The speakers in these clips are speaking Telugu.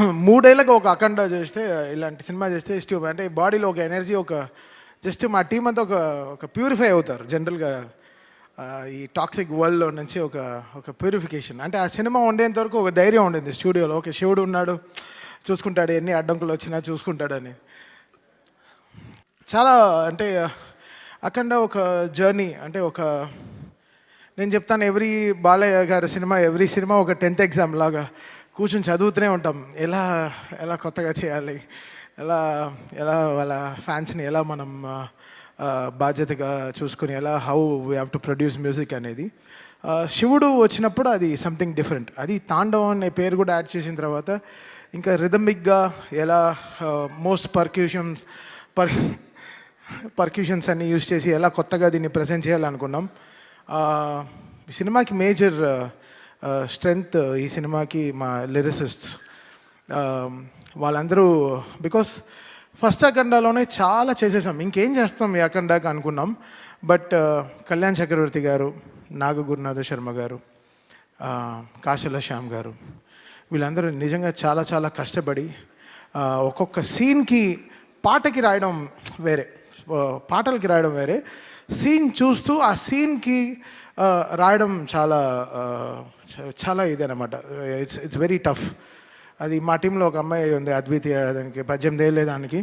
మూడేళ్ళకి ఒక అఖండ చేస్తే ఇలాంటి సినిమా చేస్తే ఇష్టం. అంటే బాడీలో ఒక ఎనర్జీ ఒక జస్ట్ మా టీం అంతా ఒక ఒక ప్యూరిఫై అవుతారు. జనరల్గా ఈ టాక్సిక్ వరల్డ్లో నుంచి ఒక ఒక ప్యూరిఫికేషన్. అంటే ఆ సినిమా ఉండేంత వరకు ఒక ధైర్యం ఉండింది స్టూడియోలో. ఓకే శివుడు ఉన్నాడు చూసుకుంటాడు ఎన్ని అడ్డంకులు వచ్చినా చూసుకుంటాడని. చాలా అంటే అఖండ ఒక జర్నీ. అంటే ఒక నేను చెప్తాను ఎవ్రీ బాలయ్య గారి సినిమా ఎవ్రీ సినిమా ఒక టెన్త్ ఎగ్జామ్ లాగా కూర్చొని చదువుతూనే ఉంటాం. ఎలా ఎలా కొత్తగా చేయాలి? ఎలా ఎలా వాళ్ళ ఫ్యాన్స్ని ఎలా మనం బాధ్యతగా చూసుకుని ఎలా how we have to produce music అనేది. శివుడు వచ్చినప్పుడు అది సంథింగ్ డిఫరెంట్ అది తాండవం అనే పేరు కూడా యాడ్ చేసిన తర్వాత ఇంకా రిథమిక్గా ఎలా మోస్ట్ పర్క్యూషన్స్ పర్ పర్క్యూషన్స్ అన్ని యూజ్ చేసి ఎలా కొత్తగా దీన్ని ప్రజెంట్ చేయాలనుకున్నాం. సినిమాకి మేజర్ స్ట్రెంగ్త్ ఈ సినిమాకి మా లిరిసిస్ట్స్ వాళ్ళందరూ బికాస్ ఫస్ట్ అఖండాలోనే చాలా చేసేసాం. ఇంకేం చేస్తాం ఈ అఖండాకి అనుకున్నాం. బట్ కళ్యాణ్ చక్రవర్తి గారు నాగ గురునాథ శర్మ గారు కాశల శ్యామ్ గారు వీళ్ళందరూ నిజంగా చాలా చాలా కష్టపడి ఒక్కొక్క సీన్కి పాటకి రాయడం వేరే. పాటలకి రాయడం వేరే. సీన్ చూస్తూ ఆ సీన్కి రాయడం చాలా చాలా చ- చాలా ఇదనమాట ఇట్స్ ఇట్స్ వెరీ టఫ్ అది మా టీంలో ఒక అమ్మాయి ఉంది అద్వితీయ దానికి పద్దెనిమిది ఏళ్ళే దానికి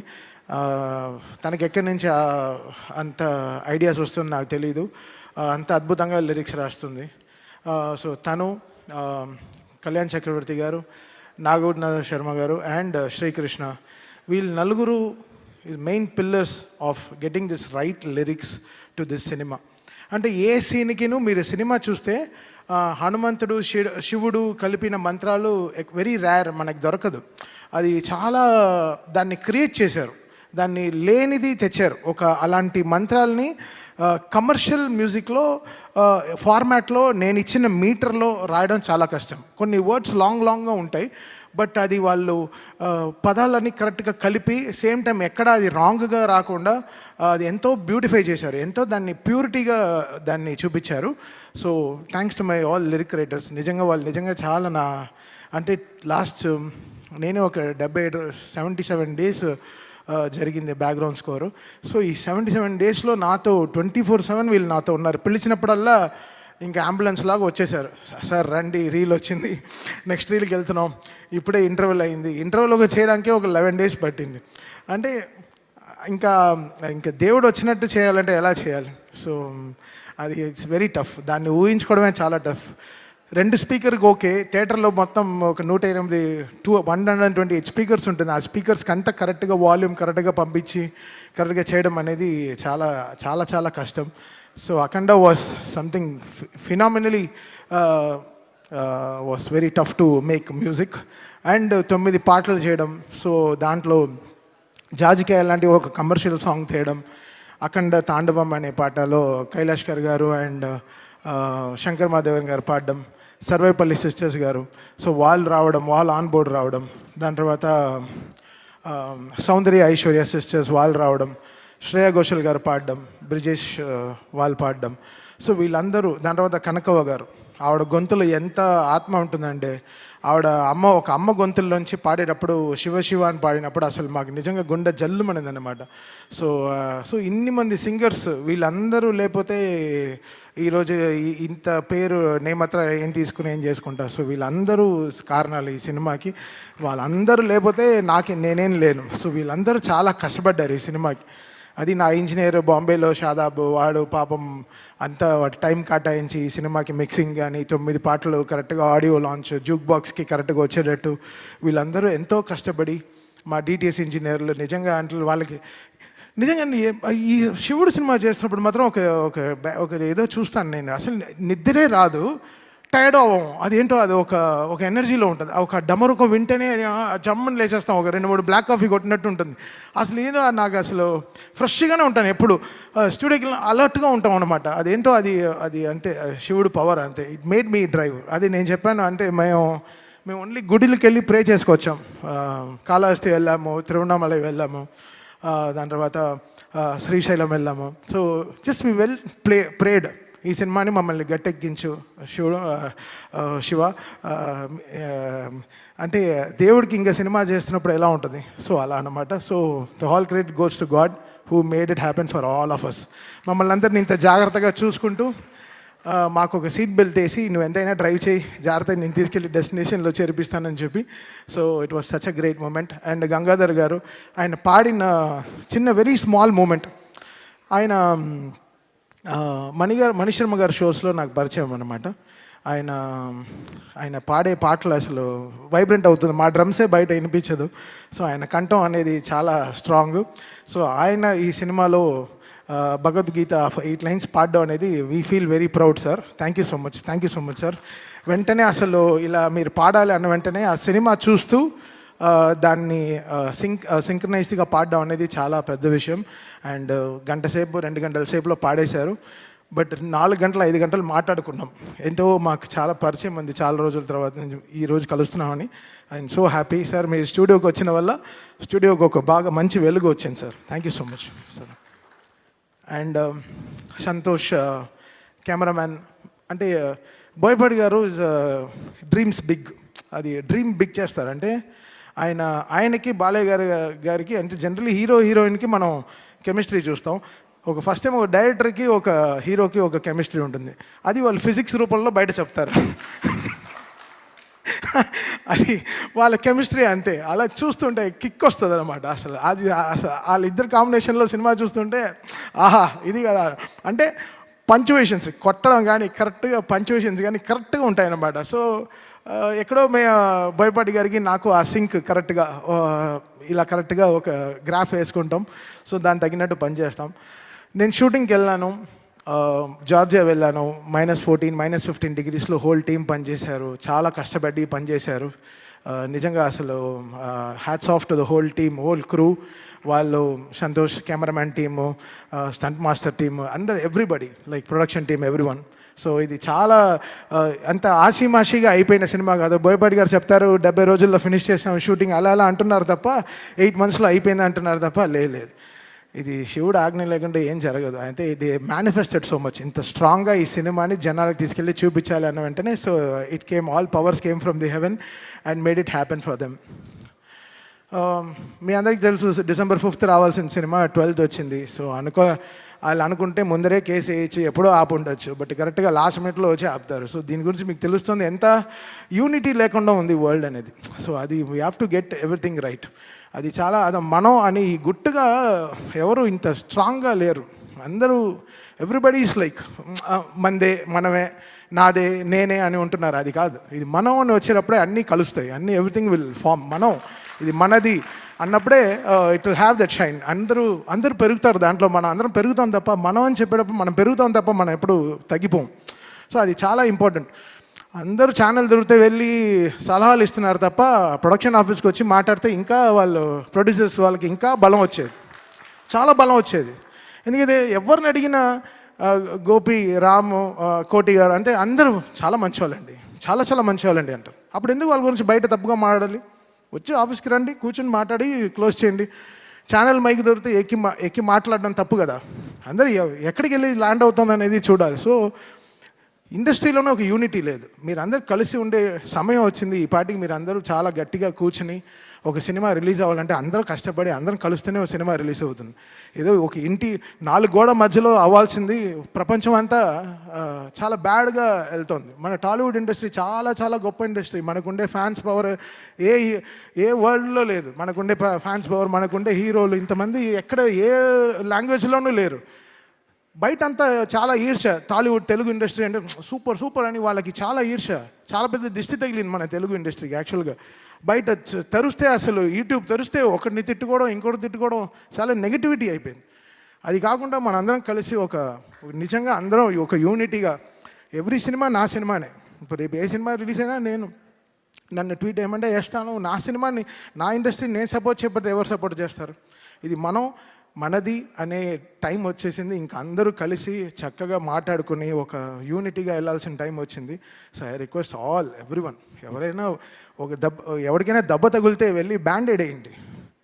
తనకి ఎక్కడి నుంచి అంత ఐడియాస్ వస్తుందో నాకు తెలియదు అంత అద్భుతంగా లిరిక్స్ రాస్తుంది. సో తను కళ్యాణ్ చక్రవర్తి గారు నాగూర్నాథ శర్మ గారు అండ్ శ్రీకృష్ణ వీళ్ళు నలుగురు main pillars of getting this right lyrics to this cinema అంటే ఏ సీన్కిను మీరు సినిమా చూస్తే హనుమంతుడు శివుడు కలిపిన మంత్రాలు వెరీ రేర్ మనకు దొరకదు. అది చాలా దాన్ని క్రియేట్ చేశారు. దాన్ని లేనిది తెచ్చారు. ఒక అలాంటి మంత్రాలని కమర్షియల్ మ్యూజిక్లో ఫార్మాట్లో నేను ఇచ్చిన మీటర్లో రాయడం చాలా కష్టం. కొన్ని వర్డ్స్ లాంగ్ లాంగ్గా ఉంటాయి. బట్ అది వాళ్ళు పదాలన్నీ కరెక్ట్గా కలిపి సేమ్ టైం ఎక్కడ అది రాంగ్గా రాకుండా అది ఎంతో బ్యూటిఫై చేశారు. ఎంతో దాన్ని ప్యూరిటీగా దాన్ని చూపించారు. So thanks to my all lyric writers నిజంగా వాళ్ళు నిజంగా చాలా నా అంటే లాస్ట్ నేనే ఒక డెబ్బై సెవెంటీ సెవెన్ డేస్ జరిగింది బ్యాక్గ్రౌండ్ స్కోరు సో ఈ సెవెంటీ సెవెన్ డేస్లో నాతో ట్వంటీ ఫోర్ సెవెన్ వీళ్ళు నాతో ఉన్నారు. పిలిచినప్పుడల్లా ఇంకా అంబులెన్స్ లాగా వచ్చేసారు. సార్ రండి రీల్ వచ్చింది. నెక్స్ట్ రీల్కి వెళ్తున్నాం. ఇప్పుడే ఇంటర్వెల్ అయింది. ఇంటర్వెల్ ఒక చేయడానికి ఒక లెవెన్ డేస్ పట్టింది. అంటే ఇంకా ఇంకా దేవుడు వచ్చినట్టు చేయాలంటే ఎలా చేయాలి? సో అది ఇట్స్ వెరీ టఫ్ దాన్ని ఊహించుకోవడమే చాలా టఫ్ రెండు స్పీకర్కి ఓకే. థియేటర్లో మొత్తం ఒక నూట ఎనిమిది two one hundred twenty eight speakers ఉంటుంది. ఆ స్పీకర్స్కి అంతా కరెక్ట్గా వాల్యూమ్ కరెక్ట్గా పంపించి కరెక్ట్గా చేయడం అనేది చాలా చాలా చాలా కష్టం. So Akhanda was something phenomenally was very tough to make music and తొమ్మిది పాటలు చేయడం. సో దాంట్లో జాజికాయ లాంటి ఒక కమర్షియల్ సాంగ్ తీయడం. అఖండ తాండవం అనే పాటలో కైలాష్ కర్ గారు అండ్ శంకర్ మాధవన్ గారు పాడడం. సర్వేపల్లి సిస్టర్స్ గారు. సో వాళ్ళు రావడం వాళ్ళు ఆన్ బోర్డ్ రావడం. దాని తర్వాత సౌందర్య ఐశ్వర్య సిస్టర్స్ వాళ్ళు రావడం. శ్రేయ ఘోషల్ గారు పాడడం బ్రిజేష్ వాళ్ళు పాడడం. సో వీళ్ళందరూ దాని తర్వాత కనకవ్వ గారు. ఆవిడ గొంతులో ఎంత ఆత్మ ఉంటుందంటే ఆవిడ అమ్మ ఒక అమ్మ గొంతుల్లోంచి పాడేటప్పుడు శివ శివ అని పాడినప్పుడు అసలు మాకు నిజంగా గుండె జల్లుమనిందనమాట సో సో ఇన్ని మంది సింగర్స్ వీళ్ళందరూ లేకపోతే ఈరోజు ఇంత పేరు నేమత్ర ఏం తీసుకుని ఏం చేసుకుంటారు? సో వీళ్ళందరూ కారణాలు ఈ సినిమాకి. వాళ్ళందరూ లేకపోతే నాకు నేనేం లేను. సో వీళ్ళందరూ చాలా కష్టపడ్డారు ఈ సినిమాకి. అది నా ఇంజనీర్ బాంబేలో షాదాబ్ వాడు పాపం అంతా టైం కేటాయించి సినిమాకి మిక్సింగ్ కానీ తొమ్మిది పాటలు కరెక్ట్గా ఆడియో లాంచ్ జూక్ బాక్స్కి కరెక్ట్గా వచ్చేటట్టు వీళ్ళందరూ ఎంతో కష్టపడి మా డిటిఎస్ ఇంజనీర్లు నిజంగా అంటే వాళ్ళకి నిజంగా ఈ శివుడు సినిమా చేస్తున్నప్పుడు మాత్రం ఒక ఒక ఒక ఏదో చూస్తాను నేను. అసలు నిద్రే రాదు. టైర్డ్ అవ్వం అదేంటో అది ఒక ఒక ఎనర్జీలో ఉంటుంది. ఒక డమరుకో వింటేనే జమ్మని లేచేస్తాం. ఒక రెండు మూడు బ్లాక్ కాఫీ కొట్టినట్టు ఉంటుంది. అసలు ఏదో నాకు అసలు ఫ్రెష్గానే ఉంటాను ఎప్పుడు. స్టూడియోకి అలర్ట్గా ఉంటాం అనమాట అదేంటో అది అది అంటే శివుడు పవర్ అంతే. ఇట్ మేడ్ మీ డ్రైవ్ అది నేను చెప్పాను అంటే మేము మేము ఓన్లీ గుడిలకి వెళ్ళి ప్రే చేసుకొచ్చాం. కాళహస్తి వెళ్ళాము తిరువణామలై వెళ్ళాము దాని తర్వాత శ్రీశైలం వెళ్ళాము. So just we well play prayed ఈ సినిమాని మమ్మల్ని గట్టెక్కించు శివ శివ అంటే దేవుడికి ఇంకా సినిమా చేస్తున్నప్పుడు ఎలా ఉంటుంది? సో అలా అనమాట so the whole credit goes to God who made it happen for all of us మమ్మల్ని అందరిని ఇంత జాగ్రత్తగా చూసుకుంటూ మాకు ఒక సీట్ బెల్ట్ వేసి నువ్వు ఎంతైనా డ్రైవ్ చేయి జాగ్రత్తగా నేను తీసుకెళ్ళి డెస్టినేషన్లో చేర్పిస్తానని చెప్పి. So it was such a great moment and Gangadhar garu ఆయన పాడిన చిన్న వెరీ స్మాల్ మూమెంట్ ఆయన మణిగారు మణిశర్మ గారి షోస్లో నాకు పరిచయం అనమాట ఆయన ఆయన పాడే పాటలు అసలు వైబ్రెంట్ అవుతుంది. మా డ్రమ్సే బయట వినిపించదు. సో ఆయన కంఠం అనేది చాలా స్ట్రాంగ్ సో ఆయన ఈ సినిమాలో భగవద్గీత ఎయిట్ లైన్స్ పాడడం అనేది we feel very proud sir thank you so much thank you so much sir వెంటనే అసలు ఇలా మీరు పాడాలి అన్న వెంటనే ఆ సినిమా చూస్తూ దాన్ని సింక్ సింక్రనైజ్డ్గా పాడడం అనేది చాలా పెద్ద విషయం. అండ్ గంట సేపు రెండు గంటల సేపులో పాడేశారు. బట్ నాలుగు గంటలు ఐదు గంటలు మాట్లాడుకున్నాం. ఎంతో మాకు చాలా పరిచయం ఉంది చాలా రోజుల తర్వాత ఈ రోజు కలుస్తున్నామని. ఐఎమ్ సో హ్యాపీ సార్ మీరు స్టూడియోకి వచ్చిన వల్ల స్టూడియోకి ఒక బాగా మంచి వెలుగు వచ్చింది sir thank you so much sir and Santosh cameraman అంటే బోయపాటి గారు డ్రీమ్స్ బిగ్ అది డ్రీమ్ బిగ్ చేస్తారు. అంటే ఆయన ఆయనకి బాలయ్య గారి గారికి అంటే జనరల్లీ హీరో హీరోయిన్కి మనం కెమిస్ట్రీ చూస్తాం. ఒక ఫస్ట్ టైం ఒక డైరెక్టర్కి ఒక హీరోకి ఒక కెమిస్ట్రీ ఉంటుంది. అది వాళ్ళు ఫిజిక్స్ రూపంలో బయట చెప్తారు. అది వాళ్ళ కెమిస్ట్రీ అంతే. అలా చూస్తుంటే కిక్ వస్తుంది అనమాట అసలు. అది వాళ్ళిద్దరు కాంబినేషన్లో సినిమా చూస్తుంటే ఆహా ఇది కదా. అంటే పంచువేషన్స్ కొట్టడం కానీ కరెక్ట్గా పంచువేషన్స్ కానీ కరెక్ట్గా ఉంటాయన్నమాట. సో ఎక్కడో మే భయపాటి గారికి నాకు ఆ సింక్ కరెక్ట్గా ఇలా కరెక్ట్గా ఒక గ్రాఫ్ వేసుకుంటాం. సో దానికి తగినట్టు పనిచేస్తాం నేను షూటింగ్కి వెళ్ళాను. జార్జియా వెళ్ళాను. మైనస్ ఫోర్టీన్ మైనస్ ఫిఫ్టీన్ డిగ్రీస్లో హోల్ టీం పనిచేశారు చాలా కష్టపడి పనిచేశారు నిజంగా అసలు hats off to the whole team whole crew. వాళ్ళు Santosh cameraman team stunt master team అందరు everybody like production team every one so ఇది చాలా అంత ఆషిమాషిగా అయిపోయిన సినిమా కాదు. బోయపాటి గారు చెప్తారు డెబ్బై రోజుల్లో ఫినిష్ చేసాం షూటింగ్ అలా అలా అంటున్నారు తప్ప ఎయిట్ మంత్స్లో అయిపోయింది అంటున్నారు తప్ప లేదు ఇది శివుడు ఆజ్ఞ లేకుండా ఏం జరగదు. అయితే ఇది మేనిఫెస్టెడ్ సో మచ్ ఇంత స్ట్రాంగ్గా ఈ సినిమాని జనాలకు తీసుకెళ్ళి చూపించాలి అన్న వెంటనే so it came all powers came from the heaven and made it happen for them మీ అందరికి తెలుసు డిసెంబర్ ఫిఫ్త్ రావాల్సిన సినిమా ట్వెల్త్ వచ్చింది. సో అనుకో వాళ్ళు అనుకుంటే ముందరే కేసు వేయచ్చు ఎప్పుడో ఆపు ఉండొచ్చు బట్ కరెక్ట్గా లాస్ట్ మినిట్లో వచ్చి ఆపుతారు. సో దీని గురించి మీకు తెలుస్తుంది ఎంత యూనిటీ లేకుండా ఉంది వరల్డ్ అనేది. సో అది we have to get everything right అది చాలా అది మనం అని గుట్టుగా ఎవరు ఇంత స్ట్రాంగ్గా లేరు. అందరూ ఎవ్రీబడి ఈస్ లైక్ మందే మనమే నాదే నేనే అని ఉంటున్నారు. అది కాదు. ఇది మనం అని వచ్చేటప్పుడే అన్నీ కలుస్తాయి. అన్నీ ఎవ్రీథింగ్ విల్ ఫామ్ మనం ఇది మనది. అన్నప్పుడే it will have that shine అందరూ అందరూ పెరుగుతారు దాంట్లో. మనం అందరం పెరుగుతాం తప్ప మనం అని చెప్పేటప్పుడు మనం పెరుగుతాం తప్ప మనం ఎప్పుడు తగ్గిపోం. సో అది చాలా ఇంపార్టెంట్ అందరూ ఛానల్ దొరికితే వెళ్ళి సలహాలు ఇస్తున్నారు తప్ప ప్రొడక్షన్ ఆఫీస్కి వచ్చి మాట్లాడితే ఇంకా వాళ్ళు ప్రొడ్యూసర్స్ వాళ్ళకి ఇంకా బలం వచ్చేది. చాలా బలం వచ్చేది. ఎందుకంటే ఎవరిని అడిగినా గోపి రాము కోటి గారు అంటే అందరూ చాలా మంచివాళ్ళండి. చాలా చాలా మంచివాళ్ళండి అంటారు. అప్పుడు ఎందుకు వాళ్ళ గురించి బయట తప్పుగా మాట్లాడాలి? వచ్చి ఆఫీస్కి రండి కూర్చొని మాట్లాడి క్లోజ్ చేయండి. ఛానల్ మైక్ దొరికితే ఎక్కి ఎక్కి మాట్లాడడం తప్పు కదా. అందరూ ఎక్కడికి వెళ్ళి ల్యాండ్ అవుతుంది అనేది చూడాలి. సో ఇండస్ట్రీలోనే ఒక యూనిటీ లేదు. మీరందరూ కలిసి ఉండే సమయం వచ్చింది. ఈ పాటికి మీరు అందరూ చాలా గట్టిగా కూర్చుని ఒక సినిమా రిలీజ్ అవ్వాలంటే అందరూ కష్టపడి అందరం కలుస్తూనే ఒక సినిమా రిలీజ్ అవుతుంది. ఏదో ఒక ఇంటి నాలుగు గోడ మధ్యలో అవ్వాల్సింది ప్రపంచం అంతా చాలా బ్యాడ్గా వెళ్తుంది. మన టాలీవుడ్ ఇండస్ట్రీ చాలా చాలా గొప్ప ఇండస్ట్రీ. మనకుండే ఫ్యాన్స్ పవర్ ఏ ఏ వరల్డ్లో లేదు. మనకుండే ఫ్యాన్స్ పవర్ మనకుండే హీరోలు ఇంతమంది ఎక్కడ ఏ లాంగ్వేజ్లోనూ లేరు. బయట అంతా చాలా ఈర్ష టాలీవుడ్ తెలుగు ఇండస్ట్రీ అంటే సూపర్ సూపర్ అని వాళ్ళకి చాలా ఈర్ష చాలా పెద్ద దిష్టి తగిలింది మన తెలుగు ఇండస్ట్రీకి యాక్చువల్గా. బయట తరుస్తే తెరిస్తే అసలు యూట్యూబ్ తెరిస్తే ఒకరిని తిట్టుకోవడం ఇంకోటి తిట్టుకోవడం చాలా నెగిటివిటీ అయిపోయింది. అది కాకుండా మనందరం కలిసి ఒక నిజంగా అందరం ఒక యూనిటీగా ఎవ్రీ సినిమా నా సినిమానే. ఇప్పుడు రేపు ఏ సినిమా రిలీజ్ అయినా నేను నన్ను ట్వీట్ ఏమంటే వేస్తాను నా సినిమాని నా ఇండస్ట్రీని నేను సపోర్ట్ చేయకపోతే ఎవరు సపోర్ట్ చేస్తారు? ఇది మనం మనది అనే టైం వచ్చేసింది. ఇంక అందరూ కలిసి చక్కగా మాట్లాడుకుని ఒక యూనిటీగా వెళ్ళాల్సిన టైం వచ్చింది. So I request all every one ఎవరైనా ఒక దెబ్బ ఎవరికైనా దెబ్బ తగిలితే వెళ్ళి బ్యాండ్ వేయండి.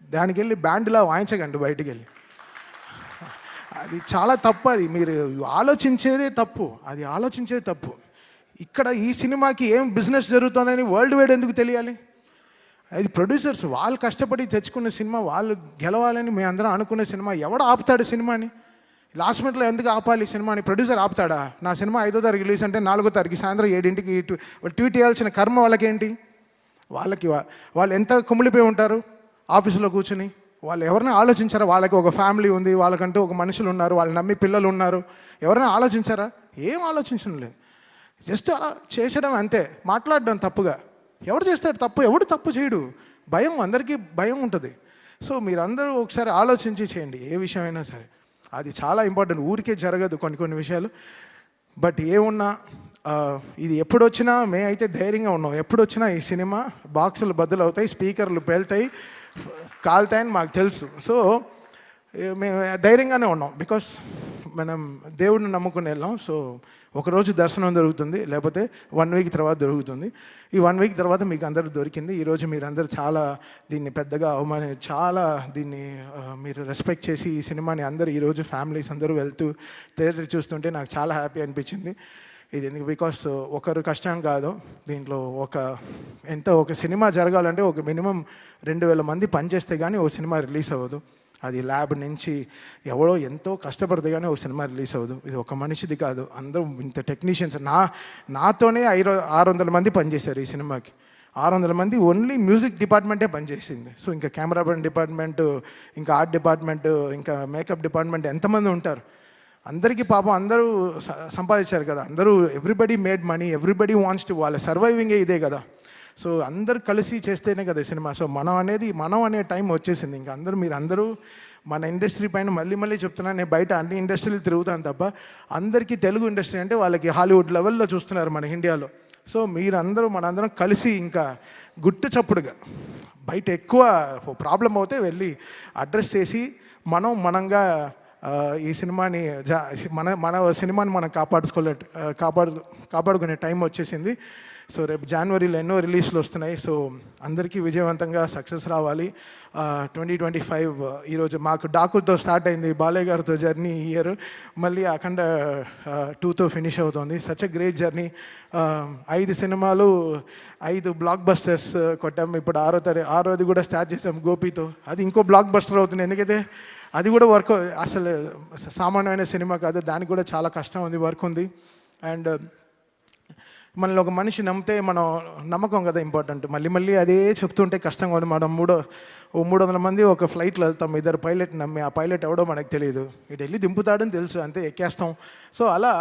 దానికి వెళ్ళి బ్యాండ్లా వాయించకండి బయటికి వెళ్ళి అది చాలా తప్పు అది. మీరు ఆలోచించేదే తప్పు. అది ఆలోచించేది తప్పు. ఇక్కడ ఈ సినిమాకి ఏం బిజినెస్ జరుగుతుందని వరల్డ్ వైడ్ ఎందుకు తెలియాలి? అది ప్రొడ్యూసర్స్ వాళ్ళు కష్టపడి తెచ్చుకున్న సినిమా వాళ్ళు గెలవాలని మేము అందరం అనుకున్న సినిమా. ఎవడు ఆపుతాడు సినిమాని? లాస్ట్ మినిట్లో ఎందుకు ఆపాలి సినిమాని? ప్రొడ్యూసర్ ఆపుతాడా? నా సినిమా ఐదో తారీఖు రిలీజ్ అంటే నాలుగో తారీఖు సాయంత్రం ఏడింటికి ట్వీట్ చేయాల్సిన కర్మ వాళ్ళకేంటి? వాళ్ళకి వాళ్ళు ఎంత కుమిలిపోయి ఉంటారు ఆఫీసులో కూర్చుని? వాళ్ళు ఎవరైనా ఆలోచించారా? వాళ్ళకి ఒక ఫ్యామిలీ ఉంది వాళ్ళకంటూ ఒక మనుషులు ఉన్నారు వాళ్ళు నమ్మి పిల్లలు ఉన్నారు. ఎవరైనా ఆలోచించారా? ఏం ఆలోచించడం లేదు. జస్ట్ అలా చేసడం అంతే. మాట్లాడడం తప్పుగా. ఎవడు చేస్తాడు తప్పు? ఎవడు తప్పు చేయడు. భయం అందరికీ భయం ఉంటుంది. సో మీరందరూ ఒకసారి ఆలోచించి చేయండి ఏ విషయమైనా సరే. అది చాలా ఇంపార్టెంట్. ఊరికే జరగదు కొన్ని కొన్ని విషయాలు. బట్ ఏమున్నా ఇది ఎప్పుడు వచ్చినా మే అయితే ధైర్యంగా ఉన్నాం. ఎప్పుడొచ్చినా ఈ సినిమా బాక్సులు బద్దలు అవుతాయి స్పీకర్లు పేలుతాయి కాలుతాయని మాకు తెలుసు. సో మేము ధైర్యంగానే ఉన్నాం. బికాస్ మనం దేవుడిని నమ్ముకుని వెళ్ళాం. సో ఒకరోజు దర్శనం దొరుకుతుంది లేకపోతే వన్ వీక్ తర్వాత దొరుకుతుంది. ఈ వన్ వీక్ తర్వాత మీకు అందరూ దొరికింది. ఈరోజు మీరందరూ చాలా దీన్ని పెద్దగా అవమాన చాలా దీన్ని మీరు రెస్పెక్ట్ చేసి ఈ సినిమాని అందరూ ఈరోజు ఫ్యామిలీస్ అందరూ వెళ్తూ థియేటర్ చూస్తుంటే నాకు చాలా హ్యాపీ అనిపించింది. ఇది ఎందుకు? బికాస్ ఒకరు కష్టం కాదు. దీంట్లో ఒక ఎంత ఒక సినిమా జరగాలంటే ఒక మినిమం రెండు వేల మంది పనిచేస్తే కానీ ఒక సినిమా రిలీజ్ అవ్వదు. అది ల్యాబ్ నుంచి ఎవడో ఎంతో కష్టపడితే కానీ ఒక సినిమా రిలీజ్ అవ్వదు. ఇది ఒక మనిషిది కాదు. అందరూ ఇంత టెక్నీషియన్స్. నా నాతోనే ఐరో ఆరు వందల మంది పనిచేశారు ఈ సినిమాకి. ఆరు వందల మంది ఓన్లీ మ్యూజిక్ డిపార్ట్మెంటే పనిచేసింది. సో ఇంకా కెమెరామెన్ డిపార్ట్మెంట్ ఇంకా ఆర్ట్ డిపార్ట్మెంట్ ఇంకా మేకప్ డిపార్ట్మెంట్ ఎంతమంది ఉంటారు? అందరికీ పాపం అందరూ సంపాదించారు కదా. అందరూ everybody made money everybody wants to వాళ్ళ సర్వైవింగే ఇదే కదా. సో అందరు కలిసి చేస్తేనే కదా సినిమా. సో మనం అనేది మనం అనే టైం వచ్చేసింది. ఇంకా అందరూ మీరు అందరూ మన ఇండస్ట్రీ పైన మళ్ళీ మళ్ళీ చెప్తున్నాను నేను బయట అన్ని ఇండస్ట్రీలు తిరుగుతాను తప్ప అందరికీ తెలుగు ఇండస్ట్రీ అంటే వాళ్ళకి హాలీవుడ్ లెవెల్లో చూస్తున్నారు మన ఇండియాలో. సో మీరందరూ మనందరం కలిసి ఇంకా గుట్టు చప్పుడుగా బయట ఎక్కువ ప్రాబ్లం అవుతే వెళ్ళి అడ్రస్ చేసి మనం మనంగా ఈ సినిమాని జా మన మన సినిమాని మనం కాపాడుకోలే కాపాడు కాపాడుకునే టైం వచ్చేసింది. సో రేపు జనవరిలో ఎన్నో రిలీజ్లు వస్తున్నాయి. సో అందరికీ విజయవంతంగా సక్సెస్ రావాలి. ట్వంటీ ట్వంటీ ఫైవ్ ఈరోజు మాకు డాకులతో స్టార్ట్ అయింది బాలయ్య గారితో జర్నీ ఇయర్ మళ్ళీ అఖండ టూతో ఫినిష్ అవుతుంది. సచ్ ఎ గ్రేట్ జర్నీ ఐదు సినిమాలు ఐదు బ్లాక్ బస్టర్స్ కొట్టాం. ఇప్పుడు ఆరో తర ఆరోది కూడా స్టార్ట్ చేసాం గోపితో. అది ఇంకో బ్లాక్ బస్టర్ అవుతుంది. ఎందుకంటే అది కూడా వర్క్ అసలు సామాన్యమైన సినిమా కాదు. దానికి కూడా చాలా కష్టం ఉంది వర్క్ ఉంది. అండ్ మనల్ని ఒక మనిషి నమ్మితే మనం నమ్మకం కదా ఇంపార్టెంట్ మళ్ళీ మళ్ళీ అదే చెప్తుంటే కష్టంగా ఉంది. మనం మూడో ఓ మూడు వందల మంది ఒక ఫ్లైట్లో వెళ్తాం. ఇద్దరు పైలట్ నమ్మి ఆ పైలట్ ఎవడో మనకు తెలియదు. ఇటు వెళ్ళి దింపుతాడని తెలుసు. అంతే ఎక్కేస్తాం. సో అలా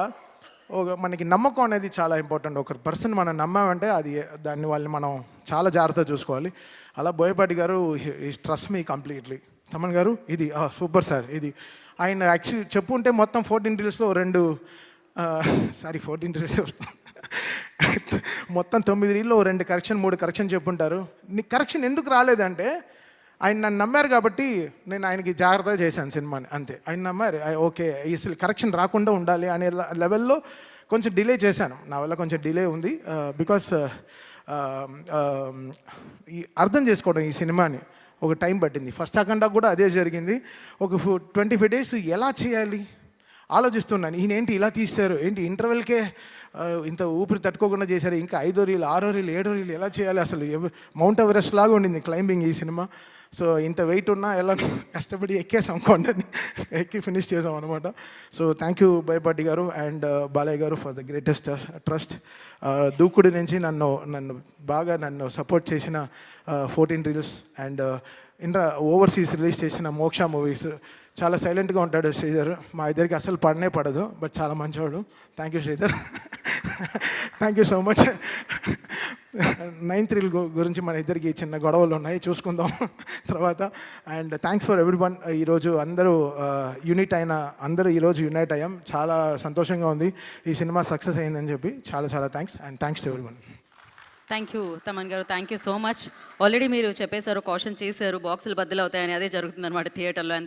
ఒక మనకి నమ్మకం అనేది చాలా ఇంపార్టెంట్ ఒక పర్సన్ మనం నమ్మామంటే అది దాన్ని వాళ్ళని మనం చాలా జాగ్రత్తగా చూసుకోవాలి. అలా బోయపాటి గారు ట్రస్ట్ మీ కంప్లీట్లీ తమన్ గారు ఇది సూపర్ సార్ ఇది. ఆయన యాక్చువల్లీ చెప్పుంటే మొత్తం ఫోర్టీన్ డీల్స్లో రెండు సారీ ఫోర్టీన్ డీల్స్ వస్తాం. మొత్తం తొమ్మిది రీల్లో రెండు కరెక్షన్ మూడు కరెక్షన్ చెప్పుంటారు. నీ కరెక్షన్ ఎందుకు రాలేదంటే ఆయన నన్ను నమ్మారు కాబట్టి నేను ఆయనకి జాగ్రత్తగా చేశాను సినిమాని అంతే. ఆయన నమ్మారు ఓకే అసలు కరెక్షన్ రాకుండా ఉండాలి అనే లెవెల్లో కొంచెం డిలే చేశాను. నా వల్ల కొంచెం డిలే ఉంది. బికాస్ ఈ అర్థం చేసుకోవడం ఈ సినిమాని ఒక టైం పట్టింది. ఫస్ట్ అఖండా కూడా అదే జరిగింది. ఒక ట్వంటీ ఫైవ్ డేస్ ఎలా చేయాలి? ఆలోచిస్తున్నాను. ఈయన ఏంటి ఇలా తీస్తారు? ఏంటి ఇంటర్వెల్కే ఇంత ఊపిరి తట్టుకోకుండా చేశారు. ఇంకా ఐదో రీల్ ఆరో రీలు ఏడో రీల్ ఎలా చేయాలి అసలు? మౌంట్ ఎవరెస్ట్ లాగా ఉండింది క్లైంబింగ్ ఈ సినిమా. సో ఇంత వెయిట్ ఉన్నా ఎలా కష్టపడి ఎక్కేసాం కొండని ఎక్కి ఫినిష్ చేసాం అనమాట సో థ్యాంక్ యూ భయపాటి గారు అండ్ uh, బాలయ్య గారు ఫర్ ద గ్రేటెస్ట్ ట్రస్ట్ దూకుడు నుంచి నన్ను నన్ను బాగా నన్ను సపోర్ట్ చేసిన ఫోర్టీన్ రీల్స్ అండ్ ఇంకా ఓవర్సీస్ రిలీజ్ చేసిన మోక్ష మూవీస్ చాలా సైలెంట్గా ఉంటాడు శ్రీధర్. మా ఇద్దరికి అసలు పడనే పడదు బట్ చాలా మంచివాడు thank you Sridhar. Thank you so much ninth reel గురించి మన ఇద్దరికి చిన్న గొడవలు ఉన్నాయి చూసుకుందాం తర్వాత. And thanks for every one ఈరోజు అందరూ యూనిట్ అయిన అందరూ ఈరోజు యునైట్ అయ్యాం. చాలా సంతోషంగా ఉంది. ఈ సినిమా సక్సెస్ అయిందని చెప్పి చాలా చాలా thanks and thanks to every one thank you Thaman garu. Thank you so much already మీరు చెప్పేశారు కాషన్ చేశారు బాక్సులు బద్దలు అవుతాయని అదే జరుగుతుందన్నమాట థియేటర్లో అండ్